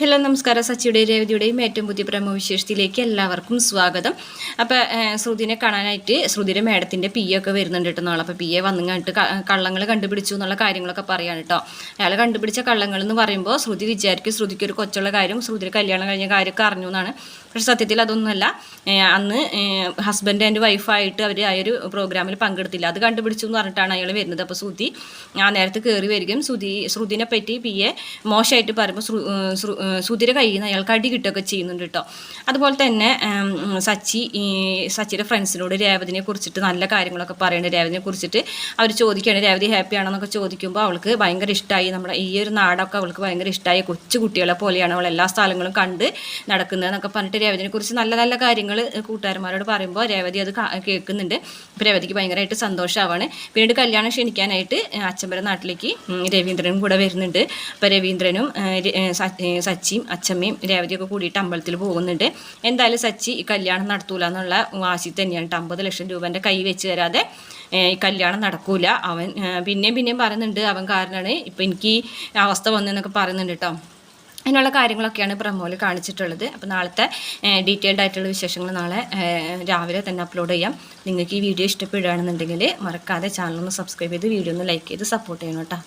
Hello നമസ്കാരം. സച്ചിയുടെയും രേവതിയുടെയും ഏറ്റവും പുതിയ പ്രമുഖ വിശേഷത്തിലേക്ക് എല്ലാവർക്കും സ്വാഗതം. അപ്പോൾ ശ്രുതിനെ കാണാനായിട്ട് ശ്രുതിയുടെ മേഡത്തിന്റെ പി ഒക്കെ വരുന്നുണ്ട് കേട്ടോ അപ്പോൾ പി എ വന്നു കണ്ടിട്ട് കള്ളങ്ങൾ കണ്ടുപിടിച്ചു എന്നുള്ള കാര്യങ്ങളൊക്കെ പറയാണ് കേട്ടോ. അയാൾ കണ്ടുപിടിച്ച കള്ളങ്ങൾ എന്ന് പറയുമ്പോൾ ശ്രുതി വിചാരിക്കും ശ്രുതിക്ക് ഒരു കൊച്ചുള്ള കാര്യം ശ്രുതിയുടെ കല്യാണം കഴിഞ്ഞ കാര്യമൊക്കെ അറിഞ്ഞു എന്നാണ് പക്ഷെ സത്യത്തിൽ അതൊന്നുമല്ല. അന്ന് ഹസ്ബൻഡ് ആൻഡ് വൈഫായിട്ട് അവർ ആ ഒരു പ്രോഗ്രാമിൽ പങ്കെടുത്തില്ല. അത് കണ്ടുപിടിച്ചു എന്ന് പറഞ്ഞിട്ടാണ് അയാൾ വരുന്നത്. അപ്പോൾ ശ്രുതി ആ നേരത്തെ കയറി വരികയും ശ്രുതി ശ്രുതിനെ പറ്റി പി എ മോശമായിട്ട് പറയുമ്പോൾ ശ്രുതിയുടെ കയ്യിൽ നിന്ന് അയാൾക്ക് അടി കിട്ടുകയൊക്കെ ചെയ്യുന്നുണ്ട് കേട്ടോ അതുപോലെ തന്നെ സച്ചി സച്ചിയുടെ ഫ്രണ്ട്സിനോട് രേവതിനെ കുറിച്ചിട്ട് നല്ല കാര്യങ്ങളൊക്കെ പറയുന്നുണ്ട് രേവതിനെ കുറിച്ചിട്ട് അവർ ചോദിക്കുകയാണ് രേവതി ഹാപ്പി ആണെന്നൊക്കെ ചോദിക്കുമ്പോൾ അവൾക്ക് ഭയങ്കര ഇഷ്ടമായി നമ്മുടെ ഈ ഒരു നാടൊക്കെ അവൾക്ക് ഭയങ്കര ഇഷ്ടമായി കൊച്ചു കുട്ടികളെ പോലെയാണ് അവൾ എല്ലാ സ്ഥലങ്ങളും കണ്ട് നടക്കുന്നതെന്നൊക്കെ പറഞ്ഞിട്ട് രേവതിനെ കുറിച്ച് നല്ല നല്ല കാര്യങ്ങൾ കൂട്ടുകാരന്മാരോട് പറയുമ്പോൾ രേവതി അത് കേൾക്കുന്നുണ്ട്. അപ്പോൾ രേവതിക്ക് ഭയങ്കരമായിട്ട് സന്തോഷമാവാണ് പിന്നീട് കല്യാണം ക്ഷണിക്കാനായിട്ട് അച്ഛമ്പര നാട്ടിലേക്ക് രവീന്ദ്രനും കൂടെ വരുന്നുണ്ട്. അപ്പോൾ രവീന്ദ്രനും സച്ചിയും അച്ഛമ്മയും രേവതിയൊക്കെ കൂടിയിട്ട് അമ്പലത്തിൽ പോകുന്നുണ്ട്. എന്തായാലും സച്ചി ഈ കല്യാണം നടത്തൂല എന്നുള്ള വാശി തന്നെയാണ്. അമ്പത് ലക്ഷം രൂപേന്റെ കൈ വെച്ച് തരാതെ ഈ കല്യാണം നടക്കൂല. അവൻ പിന്നെയും പിന്നെയും പറയുന്നുണ്ട്. അവൻ കാരണമാണ് ഇപ്പം എനിക്ക് ഈ അവസ്ഥ വന്നെന്നൊക്കെ പറയുന്നുണ്ട് കേട്ടോ അതിനുള്ള കാര്യങ്ങളൊക്കെയാണ് പ്രമോയിൽ കാണിച്ചിട്ടുള്ളത്. അപ്പോൾ നാളത്തെ ഡീറ്റെയിൽഡ് ആയിട്ടുള്ള വിശേഷങ്ങൾ നാളെ രാവിലെ തന്നെ അപ്ലോഡ് ചെയ്യാം. നിങ്ങൾക്ക് ഈ വീഡിയോ ഇഷ്ടപ്പെടുകയാണെന്നുണ്ടെങ്കിൽ മറക്കാതെ ചാനൽ ഒന്ന് സബ്സ്ക്രൈബ് ചെയ്ത് വീഡിയോ ഒന്ന് ലൈക്ക് ചെയ്ത് സപ്പോർട്ട് ചെയ്യണം കേട്ടോ.